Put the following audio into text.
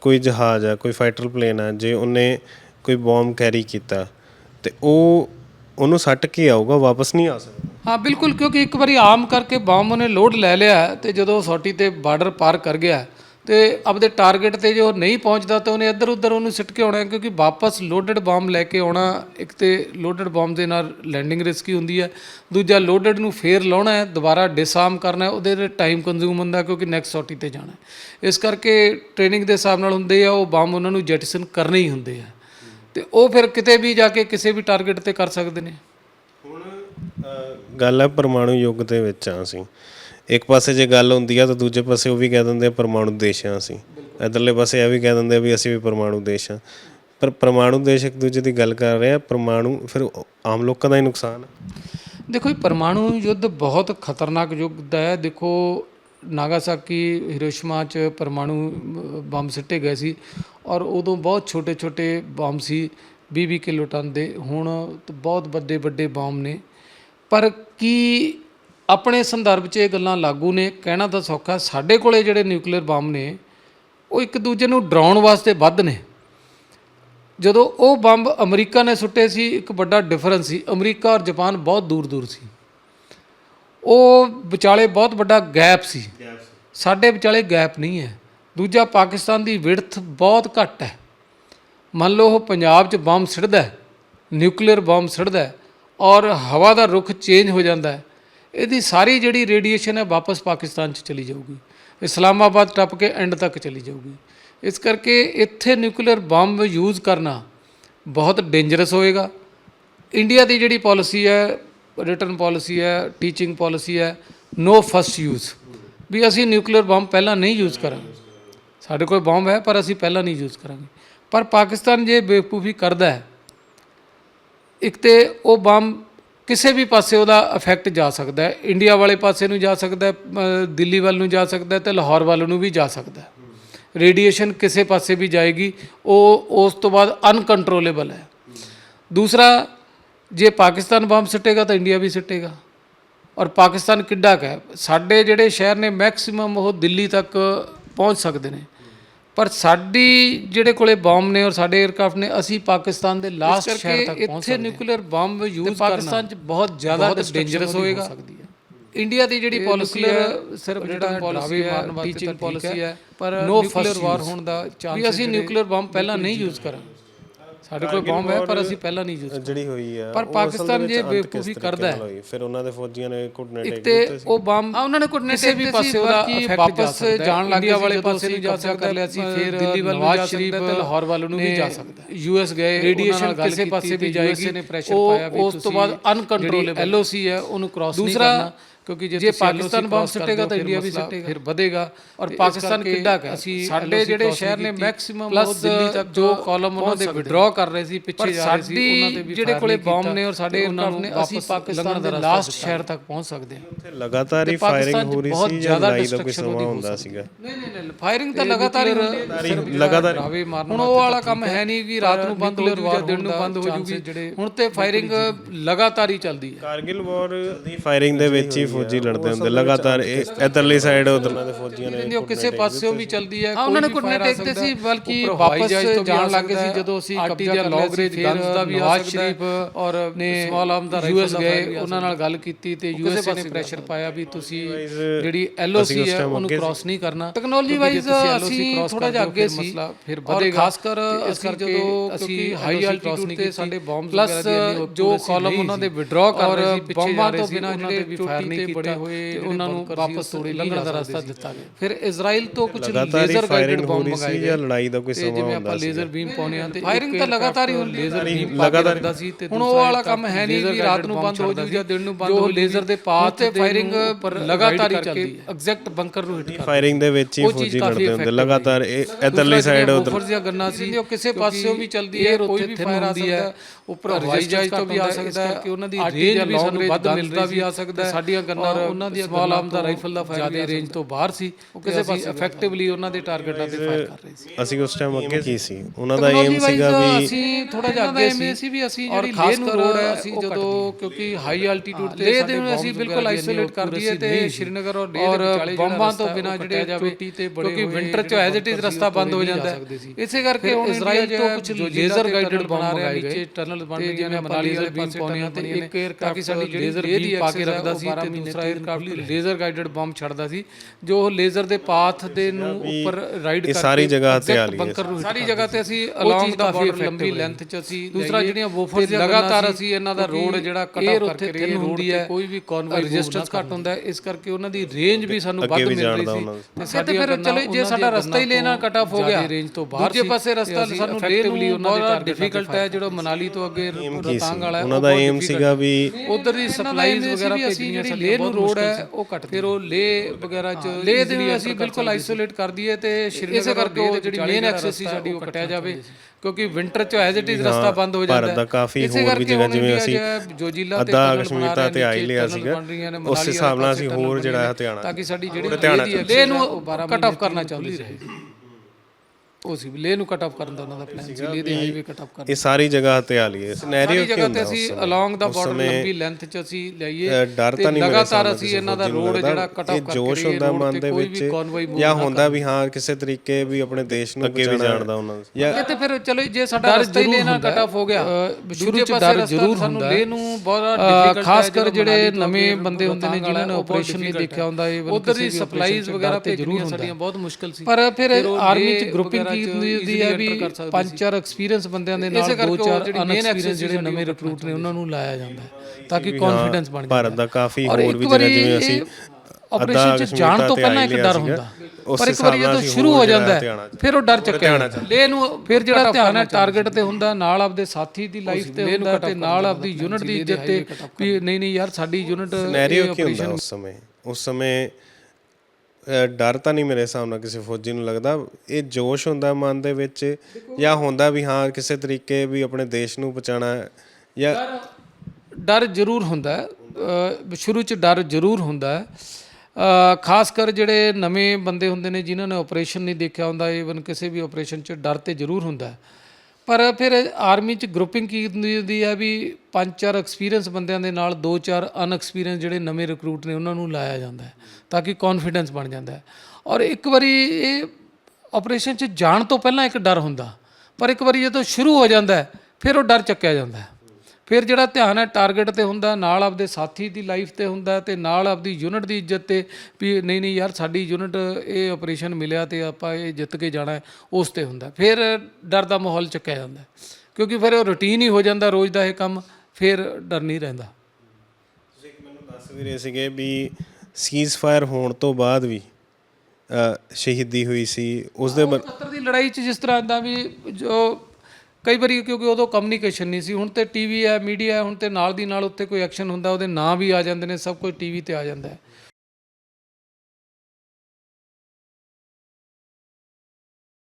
ਕੋਈ ਜਹਾਜ਼ ਆ, ਕੋਈ ਫਾਈਟਰ ਪਲੇਨ ਆ, ਜੇ ਉਹਨੇ ਕੋਈ ਬੰਬ ਕੈਰੀ ਕੀਤਾ, ਤੇ ਉਹ ਉਹਨੂੰ ਸੱਟ ਕੇ ਆਊਗਾ, ਵਾਪਸ ਨਹੀਂ ਆ ਸਕਦਾ। ਹਾਂ, ਬਿਲਕੁਲ, ਕਿਉਂਕਿ ਇੱਕ ਵਾਰੀ ਆਮ ਕਰਕੇ ਬੰਬ ਉਹਨੇ ਲੋਡ ਲੈ ਲਿਆ ਹੈ ਤੇ ਜਦੋਂ ਸੌਟੀ ਤੇ ਬਾਰਡਰ ਪਾਰ ਕਰ ਗਿਆ ਤੇ ਆਪਦੇ ਟਾਰਗੇਟ ਤੇ ਜੇ ਉਹ ਨਹੀਂ ਪਹੁੰਚਦਾ ਤਾਂ ਉਹਨੇ ਇੱਧਰ ਉੱਧਰ ਉਹਨੂੰ ਸਿੱਟ ਕੇ ਆਉਣਾ ਕਿਉਂਕਿ ਵਾਪਸ ਲੋਡਡ ਬੰਬ ਲੈ ਕੇ ਆਉਣਾ ਇੱਕ ਤੇ ਲੋਡਡ ਬੰਬ ਦੇ ਨਾਲ ਲੈਂਡਿੰਗ ਰਿਸਕੀ ਹੁੰਦੀ ਹੈ। ਦੂਜਾ ਲੋਡਡ ਨੂੰ ਫੇਰ ਲਾਉਣਾ ਹੈ, ਦੁਬਾਰਾ ਡਿਸਆਰਮ ਕਰਨਾ ਹੈ, ਉਹਦੇ ਤੇ ਟਾਈਮ ਕੰਜ਼ਿਊਮ ਹੁੰਦਾ ਕਿਉਂਕਿ ਨੈਕਸਟ ਸੌਟੀ ਤੇ ਜਾਣਾ ਇਸ ਕਰਕੇ ਟ੍ਰੇਨਿੰਗ ਦੇ ਹਿਸਾਬ ਨਾਲ ਹੁੰਦੇ ਆ, ਉਹ ਬੰਬ ਉਹਨਾਂ ਨੂੰ ਜੈਟਸਨ ਕਰਨੇ ਹੀ ਹੁੰਦੇ ਆ। ਤੇ ਉਹ ਫਿਰ ਕਿਤੇ ਵੀ ਜਾ ਕੇ ਕਿਸੇ ਵੀ ਟਾਰਗੇਟ ਤੇ ਕਰ ਸਕਦੇ ਨੇ। ਹੁਣ ਗੱਲ ਹੈ ਪਰਮਾਣੂ ਯੁੱਗ ਦੇ ਵਿੱਚ ਆ ਅਸੀਂ। ਇੱਕ ਪਾਸੇ ਜੇ ਗੱਲ ਹੁੰਦੀ ਆ ਤਾਂ ਦੂਜੇ ਪਾਸੇ ਉਹ ਵੀ ਕਹਿ ਦਿੰਦੇ ਆ ਪਰਮਾਣੂ ਦੇਸ਼ ਆ ਅਸੀਂ। ਇਧਰਲੇ ਪਾਸੇ ਇਹ ਵੀ ਕਹਿ ਦਿੰਦੇ ਆ ਵੀ ਅਸੀਂ ਵੀ ਪਰਮਾਣੂ ਦੇਸ਼ ਆ। ਪਰ ਪਰਮਾਣੂ ਦੇਸ਼ ਇੱਕ ਦੂਜੇ ਦੀ ਗੱਲ ਕਰ ਰਹੇ ਆ ਪਰਮਾਣੂ ਫਿਰ ਆਮ ਲੋਕਾਂ ਦਾ ਹੀ ਨੁਕਸਾਨ ਦੇਖੋ ਇਹ ਪਰਮਾਣੂ ਯੁੱਧ ਬਹੁਤ ਖਤਰਨਾਕ ਯੁੱਧ ਹੈ। ਦੇਖੋ ਨਾਗਾਸਾਕੀ ਹਿਰੋਸ਼ਿਮਾ ਚ ਪਰਮਾਣੂ ਬੰਬ ਸਿੱਟੇ ਗਏ ਸੀ ਔਰ ਉਦੋਂ ਬਹੁਤ ਛੋਟੇ ਛੋਟੇ ਬੰਬ ਸੀ 20-20 ਕਿਲੋ ਟਨ ਦੇ। ਹੁਣ ਬਹੁਤ ਵੱਡੇ ਵੱਡੇ ਬੰਬ ਨੇ। ਪਰ ਕੀ ਆਪਣੇ ਸੰਦਰਭ 'ਚ ਇਹ ਗੱਲਾਂ ਲਾਗੂ ਨੇ ਕਹਿਣਾ ਤਾਂ ਸੌਖਾ ਸਾਡੇ ਕੋਲੇ ਜਿਹੜੇ ਨਿਊਕਲੀਅਰ ਬੰਬ ਨੇ ਉਹ ਇੱਕ ਦੂਜੇ ਨੂੰ ਡਰਾਉਣ ਵਾਸਤੇ ਵੱਧ ਨੇ। ਜਦੋਂ ਉਹ ਬੰਬ ਅਮਰੀਕਾ ਨੇ ਸੁੱਟੇ ਸੀ ਇੱਕ ਵੱਡਾ ਡਿਫਰੈਂਸ ਸੀ ਅਮਰੀਕਾ ਔਰ ਜਾਪਾਨ ਬਹੁਤ ਦੂਰ ਦੂਰ ਸੀ। ਉਹ ਵਿਚਾਲੇ ਬਹੁਤ ਵੱਡਾ ਗੈਪ ਸੀ। ਸਾਡੇ ਵਿਚਾਲੇ ਗੈਪ ਨਹੀਂ ਹੈ। ਦੂਜਾ ਪਾਕਿਸਤਾਨ ਦੀ ਵਿਡਥ ਬਹੁਤ ਘੱਟ ਹੈ। ਮੰਨ ਲਓ ਉਹ ਪੰਜਾਬ 'ਚ ਬੰਬ ਸਿੱਟਦਾ ਹੈ ਨਿਊਕਲੀਅਰ ਬੰਬ ਸਿੱਟਦਾ ਹੈ ਔਰ ਹਵਾ ਦਾ ਰੁਖ ਚੇਂਜ ਹੋ ਜਾਂਦਾ ਹੈ। ਇਹਦੀ ਸਾਰੀ ਜਿਹੜੀ ਰੇਡੀਏਸ਼ਨ ਹੈ ਵਾਪਸ ਪਾਕਿਸਤਾਨ 'ਚ ਚਲੀ ਜਾਊਗੀ। ਇਸਲਾਮਾਬਾਦ ਟੱਪ ਕੇ ਐਂਡ ਤੱਕ ਚਲੀ ਜਾਊਗੀ। ਇਸ ਕਰਕੇ ਇੱਥੇ ਨਿਊਕਲੀਅਰ ਬੰਬ ਯੂਜ਼ ਕਰਨਾ ਬਹੁਤ ਡੇਂਜਰਸ ਹੋਏਗਾ। ਇੰਡੀਆ ਦੀ ਜਿਹੜੀ ਪਾਲਿਸੀ ਹੈ ਰਿਟਰਨ ਪਾਲਿਸੀ ਹੈ ਟੀਚਿੰਗ ਪਾਲਿਸੀ ਹੈ ਨੋ ਫਸਟ ਯੂਜ਼ ਵੀ ਅਸੀਂ ਨਿਊਕਲੀਅਰ ਬੰਬ ਪਹਿਲਾਂ ਨਹੀਂ ਯੂਜ਼ ਕਰਾਂਗੇ। ਸਾਡੇ ਕੋਲ ਬੰਬ ਹੈ, ਪਰ ਅਸੀਂ ਪਹਿਲਾਂ ਨਹੀਂ ਯੂਜ਼ ਕਰਾਂਗੇ। ਪਰ ਪਾਕਿਸਤਾਨ ਜੇ ਬੇਵਕੂਫੀ ਕਰਦਾ ਹੈ, ਇੱਕ ਤੇ ਉਹ ਬੰਬ ਕਿਸੇ ਵੀ ਪਾਸੇ ਉਹਦਾ ਇਫੈਕਟ ਜਾ ਸਕਦਾ ਹੈ। ਇੰਡੀਆ ਵਾਲੇ ਪਾਸੇ ਨੂੰ ਜਾ ਸਕਦਾ ਹੈ ਦਿੱਲੀ ਵੱਲ ਨੂੰ ਜਾ ਸਕਦਾ ਹੈ ਤੇ ਲਾਹੌਰ ਵੱਲ ਨੂੰ ਵੀ ਜਾ ਸਕਦਾ ਹੈ। ਰੇਡੀਏਸ਼ਨ ਕਿਸੇ ਪਾਸੇ ਵੀ ਜਾਏਗੀ, ਉਹ ਉਸ ਤੋਂ ਬਾਅਦ ਅਨਕੰਟਰੋਲੇਬਲ ਹੈ। ਦੂਸਰਾ, ਜੇ ਪਾਕਿਸਤਾਨ ਬੰਬ ਸਿੱਟੇਗਾ ਤਾਂ ਇੰਡੀਆ ਵੀ ਸਿੱਟੇਗਾ। ਔਰ ਪਾਕਿਸਤਾਨ ਕਿੱਡਾ ਕੁ ਹੈ। ਸਾਡੇ ਜਿਹੜੇ ਸ਼ਹਿਰ ਨੇ ਮੈਕਸਿਮਮ ਉਹ ਦਿੱਲੀ ਤੱਕ ਪਹੁੰਚ ਸਕਦੇ ਨੇ। ਪਰ ਸਾਡੀ ਜਿਹੜੇ ਕੋਲੇ ਬੰਬ ਨੇ ਔਰ ਸਾਡੇ 에ਅਰਕ੍ਰਾਫਟ ਨੇ ਅਸੀਂ ਪਾਕਿਸਤਾਨ ਦੇ ਲਾਸਟ ਸ਼ਹਿਰ ਤੱਕ ਪਹੁੰਚ ਸਕਦੇ ਇੱਥੇ ਨਿਊਕਲੀਅਰ ਬੰਬ ਯੂਜ਼ ਕਰਨਾ ਪਾਕਿਸਤਾਨ 'ਚ ਬਹੁਤ ਜ਼ਿਆਦਾ ਡੇਂਜਰਸ ਹੋਏਗਾ। ਇੰਡੀਆ ਦੀ ਜਿਹੜੀ ਪਾਲਿਸੀ ਹੈ ਸਿਰਫ ਜਿਹੜਾ ਪਾਲਿਸੀ ਹੈ ਟੀਚਿੰਗ ਪਾਲਿਸੀ ਹੈ ਪਰ ਨੋ ਨਿਊਕਲੀਅਰ ਵਾਰ ਹੋਣ ਦਾ ਚਾਂਸ ਵੀ ਅਸੀਂ ਨਿਊਕਲੀਅਰ ਬੰਬ ਪਹਿਲਾਂ ਨਹੀਂ ਯੂਜ਼ ਕਰਾਂਗੇ। ਸਾਡੇ ਕੋਲ ਬੰਬ ਹੈ ਪਰ ਅਸੀਂ ਪਹਿਲਾਂ ਨਹੀਂ ਯੂਜ਼ ਜਿਹੜੀ ਹੋਈ ਆ ਪਰ ਉਹ ਅਸਲ ਪਾਕਿਸਤਾਨ ਦੇ ਜੇ ਵਿੱਚ ਅੰਤ ਕਿਸ ਬੇਵਕੂਫੀ ਤਰੀਕੇ ਕਰਦਾ ਹੈ। ਨਾਲ ਹੋਈ? ਫਿਰ ਉਹਨਾਂ ਦੇ ਫੌਜੀਆਂ ਨੇ ਘੁੱਟਨੇ ਇੱਕ ਟੇਕ ਤੇ ਉਹ ਬੰਬ ਉਹਨਾਂ ਨੇ ਕੋਟਨੇ ਕਿਸੇ ਵੀ ਪਾਸੇ ਉਹਦਾ ਵਾਪਸ ਜਾਣ ਲੱਗ ਗਿਆ ਵਾਲੇ ਪਾਸੇ ਨੂੰ ਜਾ ਸਕਦਾ ਕਰ ਲਿਆ ਸੀ ਫਿਰ ਦਿੱਲੀ ਵੱਲ ਨੂੰ ਜਾ ਸਕਦਾ ਤੇ ਲਾਹੌਰ ਵੱਲ ਨੂੰ ਵੀ ਜਾ ਸਕਦਾ ਯੂਐਸ ਗਏ ਰੇਡੀਏਸ਼ਨ ਕਿਸੇ ਪਾਸੇ ਵੀ ਜਾਏਗੀ। ਨੇ ਪ੍ਰੈਸ਼ਰ ਪਾਇਆ ਵੀ ਉਸ ਤੋਂ ਬਾਅਦ ਅਨਕੰਟਰੋਲੇਬਲ ਐਲਓਸੀ ਹੈ ਉਹਨੂੰ ਕ੍ਰਾਸ ਨਹੀਂ ਕਰਨਾ। ਕਿਉਂਕਿ ਜੇ ਪਾਕਿਸਤਾਨ ਬੰਬ ਸਿੱਟੇਗਾ ਤਾਂ ਇੰਡੀਆ ਵੀ ਸਿੱਟੇਗਾ। ਫਿਰ ਵਧੇਗਾ। ਔਰ ਪਾਕਿਸਤਾਨ ਕਿੱਡਾ ਹੈ? ਸਾਡੇ ਜਿਹੜੇ ਸ਼ਹਿਰ ਨੇ ਮੈਕਸਿਮਮ ਉਹ ਦਿੱਲੀ ਤੱਕ ਜੋ ਕਾਲਮ ਉਹਨਾਂ ਦੇ ਵਿਡਰਾ ਕਰ ਰਹੇ ਸੀ ਪਿੱਛੇ ਜਾ ਰਹੇ ਸੀ ਉਹਨਾਂ ਦੇ ਵੀ ਜਿਹੜੇ ਕੋਲੇ ਬੰਬ ਨੇ ਔਰ ਸਾਡੇ ਉਹਨਾਂ ਨੇ ਅਸੀਂ ਪਾਕਿਸਤਾਨ ਦੇ ਲਾਸਟ ਸ਼ਹਿਰ ਤੱਕ ਪਹੁੰਚ ਸਕਦੇ ਹਾਂ। ਉੱਥੇ ਲਗਾਤਾਰ ਹੀ ਫਾਇਰਿੰਗ ਹੋ ਰਹੀ ਸੀ ਜਾਂ ਲੜਾਈ ਦਾ ਕੋਈ ਸਮਾਂ ਹੁੰਦਾ ਸੀਗਾ? ਨਹੀਂ ਨਹੀਂ ਨਹੀਂ ਫਾਇਰਿੰਗ ਤਾਂ ਲਗਾਤਾਰ ਹੀ ਲਗਾਤਾਰ ਹੁਣ ਉਹ ਵਾਲਾ ਕੰਮ ਹੈ ਨਹੀਂ ਕਿ ਰਾਤ ਨੂੰ ਬੰਦ ਹੋ ਜੂਗੀ ਦਿਨ ਨੂੰ ਬੰਦ ਹੋ ਜੂਗੀ ਹੁਣ ਤੇ ਫਾਇਰਿੰਗ ਲਗਾਤਾਰ ਹੀ ਚੱਲਦੀ ਹੈ ਕਾਰਗਿਲ ਵਾਰ ਦੀ ਫਾਇਰਿੰਗ ਦੇ ਵਿੱਚ ਹੀ ਫੌਜੀ ਲੜਦੇ ਹੁੰਦੇ ਲਗਾਤਾਰ ਇਹ ਇਧਰਲੀ ਸਾਈਡ ਉਧਰਨਾਂ ਦੇ ਫੌਜੀਆਂ ਨੇ ਉਹ ਕਿਸੇ ਪਾਸਿਓਂ ਵੀ ਚੱਲਦੀ ਹੈ ਉਹਨਾਂ ਨੇ ਘੁੱਟਨੇ ਟੇਕਦੇ ਸੀ ਬਲਕਿ ਵਾਪਸ ਜਾਣ ਲੱਗੇ ਸੀ ਜਦੋਂ ਅਸੀਂ ਕਬਜ਼ਾ ਕਰ ਲਿਆ ਸੀ ਫਿਰ ਦਾ ਵੀ ਨਵਾਜ਼ ਸ਼ਰੀਫ ਔਰ ਨੇ ਸਮਾਲ ਆਮ ਦਾ ਯੂਐਸ ਗਏ ਉਹਨਾਂ ਨਾਲ ਗੱਲ ਕੀਤੀ ਤੇ ਯੂਐਸ ਨੇ ਪ੍ਰੈਸ਼ਰ ਪਾਇਆ ਵੀ ਤੁਸੀਂ ਜਿਹੜੀ ਐਲਓਸੀ ਹੈ ਉਹਨੂੰ ਕ੍ਰਾਸ ਨਹੀਂ ਕਰਨਾ। ਟੈਕਨੋਲੋਜੀ ਵਾਈਜ਼ ਅਸੀਂ ਥੋੜਾ ਜਿਹਾ ਅੱਗੇ ਸੀ। ਫਿਰ ਵਧੇਗਾ। ਖਾਸ ਕਰ ਅਸੀਂ ਜਦੋਂ ਅਸੀਂ ਹਾਈ ਆਲਟੀਟਿਊਡ ਤੇ ਸਾਡੇ ਬੰਬ ਪਲੱਸ ਜੋ ਕਾਲਮ ਉਹਨਾਂ ਦੇ ਵਿਡਰਾ ਕਰ ਰਹੇ ਸੀ ਪਿੱਛੇ ਬੰਬਾਂ ਤੋਂ ਬਿਨਾਂ ਜਿਹੜੇ ਵੀ ਫਾਇਰ ਨਹੀਂ ਬੜੇ ਹੋਏ ਉਹਨਾਂ ਨੂੰ ਵਾਪਸ ਤੋੜੇ ਲੰਘਣ ਦਾ ਰਸਤਾ ਦਿੱਤਾ ਗਿਆ। ਫਿਰ ਇਜ਼ਰਾਈਲ ਤੋਂ ਕੁਝ ਲੇਜ਼ਰ ਗਾਈਡਡ ਬੰਬ ਮੰਗਾਏ ਜਾਂ ਲੜਾਈ ਦਾ ਕੋਈ ਸਮਾਂ ਜਿਵੇਂ ਆਪਾਂ ਲੇਜ਼ਰ ਬੀਮ ਪਾਉਨੇ ਆ ਤੇ ਫਾਇਰਿੰਗ ਤਾਂ ਲਗਾਤਾਰ ਹੀ ਹੁੰਦੀ ਲੇਜ਼ਰ ਬੀਮ ਲਗਾਤਾਰ ਹੁੰਦਾ ਸੀ ਤੇ ਹੁਣ ਉਹ ਵਾਲਾ ਕੰਮ ਹੈ ਨਹੀਂ ਕਿ ਰਾਤ ਨੂੰ ਬੰਦ ਹੋ ਜੂ ਜਾਂ ਦਿਨ ਨੂੰ ਬੰਦ ਹੋ ਲੇਜ਼ਰ ਦੇ ਪਾਥ ਤੇ ਫਾਇਰਿੰਗ ਪਰ ਲਗਾਤਾਰ ਹੀ ਚੱਲਦੀ ਹੈ। ਐਗਜ਼ੈਕਟ ਬੰਕਰ ਨੂੰ ਹਿੱਟ ਫਾਇਰਿੰਗ ਦੇ ਵਿੱਚ ਹੀ ਫੌਜੀ ਲੜਦੇ ਹੁੰਦੇ। ਲਗਾਤਾਰ ਇਹ ਇਧਰਲੀ ਸਾਈਡ ਉਧਰ ਦੀਆਂ ਗੰਨਾਂ ਸੀ ਉਹ ਕਿਸੇ ਪਾਸਿਓਂ ਵੀ ਚੱਲਦੀ ਹੈ ਕੋਈ ਵੀ ਫਾਇਰ ਹੁੰਦੀ ਹੈ ਉੱਪਰ ਹਵਾਈ ਜਹਾਜ਼ ਤੋਂ ਵੀ ਆ ਸਕਦਾ ਹੈ ਕਿ ਉਹਨਾਂ ਦੀ ਰੇਂਜ ਵੀ ਸਾਨੂੰ ਵੱਧ ਮਿਲਦਾ ਵੀ ਆ ਸਕਦਾ। ਹੈ ਸਾਡੀਆਂ ਗਨਰ ਉਹਨਾਂ ਦੀ ਸਮਾਲ ਆਰਮ ਦਾ ਰਾਈਫਲ ਦਾ ਫਾਇਰ ਜ਼ਿਆਦਾ ਰੇਂਜ ਤੋਂ ਬਾਹਰ ਸੀ ਕਿਸੇ ਪਾਸੇ ਇਫੈਕਟਿਵਲੀ ਉਹਨਾਂ ਦੇ ਟਾਰਗੇਟਾਂ ਤੇ ਫਾਇਰ ਕਰ ਰਹੇ ਸੀ। ਅਸੀਂ ਉਸ ਟਾਈਮ ਅੱਗੇ ਕੀ ਸੀ? ਉਹਨਾਂ ਦਾ ਏਮ ਸੀਗਾ ਵੀ ਅਸੀਂ ਥੋੜਾ ਜਿਹਾ ਅੱਗੇ ਸੀ। ਵੀ ਅਸੀਂ ਜਿਹੜੀ ਲੇਹ ਨੂੰ ਰੋਡ ਹੈ ਅਸੀਂ ਜਦੋਂ ਕਿਉਂਕਿ ਹਾਈ ਐਲਟੀਟਿਊਡ ਤੇ ਲੇਹ ਦੇ ਨੂੰ ਅਸੀਂ ਬਿਲਕੁਲ ਆਈਸੋਲੇਟ ਕਰ ਦਈਏ ਤੇ ਸ਼੍ਰੀਨਗਰ ਔਰ ਲੇਹ ਦੇ ਵਿਚਾਲੇ ਬੰਬਾਂ ਤੋਂ ਬਿਨਾ ਜਿਹੜੇ ਚੋਟੀ ਤੇ ਬੜੇ ਕਿਉਂਕਿ ਵਿੰਟਰ ਚ ਐਜ਼ ਇਟ ਇਜ਼ ਰਸਤਾ ਬੰਦ ਹੋ ਜਾਂਦਾ। ਹੈ ਇਸੇ ਕਰਕੇ ਹੁਣ ਇਜ਼ਰਾਈਲ ਤੋਂ ਕੁਝ ਲੇਜ਼ਰ ਗਾਈਡਡ ਬੰਬ ਮੰਗਾਏ ਗਏ ਟਨਲ ਬਣ ਰਹੇ ਜਿਵੇਂ ਮਨਾਲੀ ਵਾਲੇ ਬੀਮ ਪਾਉਣੇ ਆ ਤੇ ਇੱਕ 에ਅਰਕ੍ਰਾਫਟ ਸਾਡੀ ਲੇਜ਼ਰ ਬੀਮ ਪਾ ਕੇ ਰੱਖਦਾ ਸੀ ਤੇ ਦੂਸਰਾ 에ਅਰਕ੍ਰਾਫਟ ਲੇਜ਼ਰ ਗਾਈਡਡ ਬੰਬ ਛੱਡਦਾ ਸੀ ਜੋ ਲੇਜ਼ਰ ਦੇ ਪਾਥ ਦੇ ਨੂੰ ਉੱਪਰ ਰਾਈਡ ਕਰਕੇ ਸਾਰੀ ਜਗ੍ਹਾ ਤੇ ਆ ਲਈ ਨੂੰ ਸਾਰੀ ਜਗ੍ਹਾ ਤੇ ਅਸੀਂ ਅਲੋਂਗ ਦਾ ਬਾਰਡਰ ਲੰਬੀ ਲੈਂਥ ਚ ਅਸੀਂ ਦੂਸਰਾ ਜਿਹੜੀਆਂ ਵੋਫਰਸ ਲਗਾਤਾਰ ਅਸੀਂ ਇਹਨਾਂ ਦਾ ਰੋਡ ਜਿਹੜਾ ਕਟ ਆਫ ਕਰਕੇ ਰਹੇ ਹੁੰਦੀ ਹੈ ਕੋਈ ਵੀ ਕਨਵਾਈ ਰੈਜ਼ਿਸਟੈਂਸ ਘੱਟ ਹੁੰਦਾ ਹੈ। ਇਸ ਕਰਕੇ ਉਹਨਾਂ ਦੀ ਰੇਂਜ ਵੀ ਸਾਨੂੰ ਵੱਧ ਮਿਲ ਰਹੀ ਸੀ। ਤੇ ਸਾਡੀ ਫਿਰ ਚਲੋ ਜੇ ਸਾਡਾ ਰਸਤਾ ਹੀ ਲੈਣਾ ਕਟ ਆਫ ਹੋ ਗਿਆ ਰੇਂਜ ਤੋਂ ਬਾਹਰ ਦੂਜੇ ਪਾਸੇ ਰਸਤਾ ਸਾਨੂੰ ਉਹਨਾਂ ਦੇ ਟਾਰਗੇਟ ਡਿਫਿਕਲਟ ਹੈ ਜਿਹੜਾ ਮਨਾਲੀ ਤੋਂ ਅੱਗੇ ਰੋਹਤਾਂਗ ਵਾਲਾ ਉਹਨਾਂ ਦਾ ਏਮ ਸੀਗਾ ਵੀ ਉਧਰ ਦੀ ਸਪਲਾਈਜ਼ ਵਗੈਰਾ ਭੇਜਣੀਆਂ ਸੀ ਲੇਹ ਨੂੰ ਰੋਡ ਹੈ ਉਹ ਘੱਟ ਫਿਰ ਉਹ ਲੇਹ ਵਗੈਰਾ ਚ ਲੇਹ ਦੇ ਅਸੀਂ ਬਿਲਕੁਲ ਆਈਸੋਲੇਟ ਕਰ ਦਈਏ ਤੇ ਸ਼੍ਰੀਨਗਰ ਕਰਕੇ ਉਹ ਜਿਹੜੀ ਮੇਨ ਐਕਸੈਸ ਸੀ ਸਾਡੀ ਉਹ ਕੱਟਿਆ ਜਾਵੇ ਕਿਉਂਕਿ ਵਿੰਟਰ ਚ ਐਜ਼ ਇਟ ਇਜ਼ ਰਸਤਾ ਬੰਦ ਹੋ ਜਾਂਦਾ ਭਾਰਤ ਦਾ ਕਾਫੀ ਹੋਰ ਵੀ ਜਗ੍ਹਾ ਜਿਵੇਂ ਅਸੀਂ ਜੋ ਜ਼ਿਲ੍ਹਾ ਤੇ ਅੱਧਾ ਕਸ਼ਮੀਰ ਤਾਂ ਤੇ ਆ ਹੀ ਲਿਆ ਸੀਗਾ। ਉਸ ਹਿਸਾਬ ਨਾਲ ਅਸੀਂ ਹੋਰ ਜਿਹੜਾ ਹਥਿਆਣਾ ਤਾਂ ਕਿ ਸਾਡੀ ਜਿਹੜੀ ਲੇਹ ਨੂੰ ਕੱਟ ਆਫ ਕਰਨਾ ਚਾਹੁੰਦੇ ਸੀ। ਉਹ ਸੀ ਲੇਹ ਨੂੰ ਕੱਟ ਆਫ ਕਰਨ ਦਾ ਉਹਨਾਂ ਦਾ ਪਲਾਨ ਸੀ ਲੇਹ ਦੇ ਹਾਈਵੇ ਕੱਟ ਆਫ ਕਰਨ ਇਹ ਸਾਰੀ ਜਗ੍ਹਾ ਤੇ ਆ ਲਈਏ। ਸਿਨੈਰੀਓ ਸਾਰੀ ਜਗ੍ਹਾ ਤੇ ਅਸੀਂ ਅਲੋਂਗ ਦਾ ਬਾਰਡਰ ਲੰਬੀ ਲੈਂਥ ਚ ਅਸੀਂ ਲਈਏ ਡਰ ਤਾਂ ਨਹੀਂ ਲਗਾਤਾਰ ਅਸੀਂ ਇਹਨਾਂ ਦਾ ਰੋਡ ਜਿਹੜਾ ਕੱਟ ਆਫ ਇਹ ਜੋਸ਼ ਹੁੰਦਾ ਮਨ ਦੇ ਵਿੱਚ। ਜਾਂ ਹੁੰਦਾ ਵੀ ਹਾਂ ਕਿਸੇ ਤਰੀਕੇ ਵੀ ਆਪਣੇ ਦੇਸ਼ ਨੂੰ ਅੱਗੇ ਵੀ ਜਾਣਦਾ ਉਹਨਾਂ ਦਾ। ਜਾਂ ਤੇ ਫਿਰ ਚਲੋ ਜੇ ਸਾਡਾ ਰਸਤਾ ਹੀ ਲੈਣਾ ਕੱਟ ਆਫ ਹੋ ਗਿਆ ਸ਼ੁਰੂ ਚ ਡਰ ਜ਼ਰੂਰ ਸਾਨੂੰ ਲੈ ਨੂੰ ਬਹੁਤ ਡਿਫਿਕਲਟ ਖਾਸ ਕਰ ਜਿਹੜੇ ਨਵੇਂ ਬੰਦੇ ਹੁੰਦੇ ਨੇ ਜਿਨ੍ਹਾਂ ਨੇ ਆਪਰੇਸ਼ਨ ਨਹੀਂ ਦੇਖਿਆ ਹੁੰਦਾ ਇਹ ਉਧਰ ਦੀ ਸਪਲਾਈਜ਼ ਵਗੈਰਾ ਭੇਜਣੀਆਂ ਸਾਡੀਆਂ ਬਹੁਤ ਮੁਸ਼ਕਲ ਸੀ। ਪਰ ਫਿਰ ਆਰਮੀ ਚ ਗਰੁੱਪਿੰਗ ਕੀ ਹੁੰਦੀ ਹੈ ਵੀ ਪੰਜ ਚਾਰ ਐਕਸਪੀਰੀਅੰਸ ਬੰਦਿਆਂ ਦੇ ਨਾਲ ਦੋ ਚਾਰ ਅਨਐਕਸਪੀਰੀਅੰਸ ਜਿਹੜੇ ਨਵੇਂ ਰਿਕਰੂਟ ਨੇ ਉਹਨਾਂ ਨੂੰ ਲਾਇਆ ਜਾਂਦਾ ਹੈ ਤਾਂ ਕਿ ਕੌਨਫੀਡੈਂਸ ਬਣ ਜਾਵੇ ਭਾਰਤ ਦਾ ਕਾਫੀ ਹੋਰ ਵੀ ਜਗ੍ਹਾ ਜਿਵੇਂ ਅਸੀਂ ਆਪਰੇਸ਼ਨ ਚ ਜਾਣ ਤੋਂ ਪਹਿਲਾਂ ਇੱਕ ਡਰ ਹੁੰਦਾ। ਪਰ ਇੱਕ ਵਾਰੀ ਜਦੋਂ ਸ਼ੁਰੂ ਹੋ ਜਾਂਦਾ ਹੈ ਫਿਰ ਉਹ ਡਰ ਚੱਕਿਆ ਜਾਂਦਾ। ਲੈ ਨੂੰ ਫਿਰ ਜਿਹੜਾ ਧਿਆਨ ਹੈ ਟਾਰਗੇਟ ਤੇ ਹੁੰਦਾ ਨਾਲ ਆਪਦੇ ਸਾਥੀ ਦੀ ਲਾਈਫ ਤੇ ਹੁੰਦਾ ਤੇ ਨਾਲ ਆਪਦੀ ਯੂਨਿਟ ਦੀ ਇੱਜ਼ਤ ਤੇ ਵੀ ਨਹੀਂ ਨਹੀਂ ਯਾਰ ਸਾਡੀ ਯੂਨਿਟ ਸਿਨੈਰੀਓ ਕੀ ਹੁੰਦਾ ਉਸ ਸਮੇਂ? ਉਸ ਸਮੇਂ ਡਰ ਤਾਂ ਨਹੀਂ ਮੇਰੇ ਹਿਸਾਬ ਨਾਲ ਕਿਸੇ ਫੌਜੀ ਨੂੰ ਲੱਗਦਾ। ਇਹ ਜੋਸ਼ ਹੁੰਦਾ ਮਨ ਦੇ ਵਿੱਚ ਜਾਂ ਹੁੰਦਾ ਵੀ ਹਾਂ ਕਿਸੇ ਤਰੀਕੇ ਵੀ ਆਪਣੇ ਦੇਸ਼ ਨੂੰ ਬਚਾਉਣਾ ਹੈ ਜਾਂ ਡਰ ਜ਼ਰੂਰ ਹੁੰਦਾ ਸ਼ੁਰੂ ਚ ਡਰ ਜ਼ਰੂਰ ਹੁੰਦਾ ਖਾਸ ਕਰ ਜਿਹੜੇ ਨਵੇਂ ਬੰਦੇ ਹੁੰਦੇ ਨੇ ਜਿਨ੍ਹਾਂ ਨੇ ਆਪਰੇਸ਼ਨ ਨਹੀਂ ਦੇਖਿਆ ਹੁੰਦਾ ਈਵਨ ਕਿਸੇ ਵੀ ਆਪਰੇਸ਼ਨ ਚ ਡਰ ਤੇ ਜ਼ਰੂਰ ਹੁੰਦਾ ਹੈ। ਪਰ ਫਿਰ ਆਰਮੀ ਚ ਗਰੁੱਪਿੰਗ ਕੀ ਹੁੰਦੀ ਹੁੰਦੀ ਹੈ ਵੀ ਪੰਜ ਚਾਰ ਐਕਸਪੀਰੀਅੰਸ ਬੰਦਿਆਂ ਦੇ ਨਾਲ, ਦੋ ਚਾਰ ਅਨਐਕਸਪੀਰੀਅੰਸ ਜਿਹੜੇ ਨਵੇਂ ਰਿਕਰੂਟ ਨੇ, ਉਹਨਾਂ ਨੂੰ ਲਾਇਆ ਜਾਂਦਾ ਹੈ ਤਾਂ ਕਿ ਕੌਨਫੀਡੈਂਸ ਬਣ ਜਾਂਦਾ ਹੈ। ਔਰ ਇੱਕ ਵਾਰੀ ਇਹ ਆਪਰੇਸ਼ਨ ਚ ਜਾਣ ਤੋਂ ਪਹਿਲਾਂ ਇੱਕ ਡਰ ਹੁੰਦਾ, ਪਰ ਇੱਕ ਵਾਰੀ ਜਦੋਂ ਸ਼ੁਰੂ ਹੋ ਜਾਂਦਾ ਫਿਰ ਉਹ ਡਰ ਚੱਕਿਆ ਜਾਂਦਾ ਹੈ। ਫਿਰ ਜਿਹੜਾ ਧਿਆਨ ਹੈ ਟਾਰਗੇਟ ਤੇ ਹੁੰਦਾ ਨਾਲ ਆਪਦੇ ਸਾਥੀ ਦੀ ਲਾਈਫ ਤੇ ਹੁੰਦਾ ਤੇ ਨਾਲ ਆਪਦੀ ਯੂਨਿਟ ਦੀ ਇੱਜ਼ਤ ਤੇ ਵੀ ਨਹੀਂ ਨਹੀਂ ਯਾਰ ਸਾਡੀ ਯੂਨਿਟ ਇਹ ਆਪਰੇਸ਼ਨ ਮਿਲਿਆ ਤੇ ਆਪਾਂ ਇਹ ਜਿੱਤ ਕੇ ਜਾਣਾ ਹੈ ਉਸ ਤੇ ਹੁੰਦਾ ਫਿਰ ਡਰ ਦਾ ਮਾਹੌਲ ਚੱਕਿਆ ਜਾਂਦਾ। ਕਿਉਂਕਿ ਫਿਰ ਉਹ ਰੁਟੀਨ ਹੀ ਹੋ ਜਾਂਦਾ ਰੋਜ਼ ਦਾ ਇਹ ਕੰਮ ਫਿਰ ਡਰ ਨਹੀਂ ਰਹਿੰਦਾ ਤੁਸੀਂ ਮੈਨੂੰ ਦੱਸ ਵੀ ਰਹੇ ਸੀਗੇ ਵੀ ਸੀਜ਼ ਫਾਇਰ ਹੋਣ ਤੋਂ ਬਾਅਦ ਵੀ ਸ਼ਹੀਦੀ ਹੋਈ ਸੀ ਉਸ ਦੇ ਬਾ- 70 ਦੀ ਲੜਾਈ 'ਚ ਜਿਸ ਤਰ੍ਹਾਂ ਦਾ ਵੀ ਜੋ ਕਈ ਵਾਰੀ ਕਿਉਂਕਿ ਉਦੋਂ ਕਮਿਊਨੀਕੇਸ਼ਨ ਨਹੀਂ ਸੀ, ਹੁਣ ਤੇ ਟੀਵੀ ਹੈ ਮੀਡੀਆ ਹੈ, ਹੁਣ ਤੇ ਨਾਲ ਦੀ ਨਾਲ ਉੱਤੇ ਕੋਈ ਐਕਸ਼ਨ ਹੁੰਦਾ, ਉਹਦੇ ਨਾਂ ਵੀ ਆ ਜਾਂਦੇ ਨੇ, ਸਭ ਕੁਝ ਟੀਵੀ ਤੇ ਆ ਜਾਂਦਾ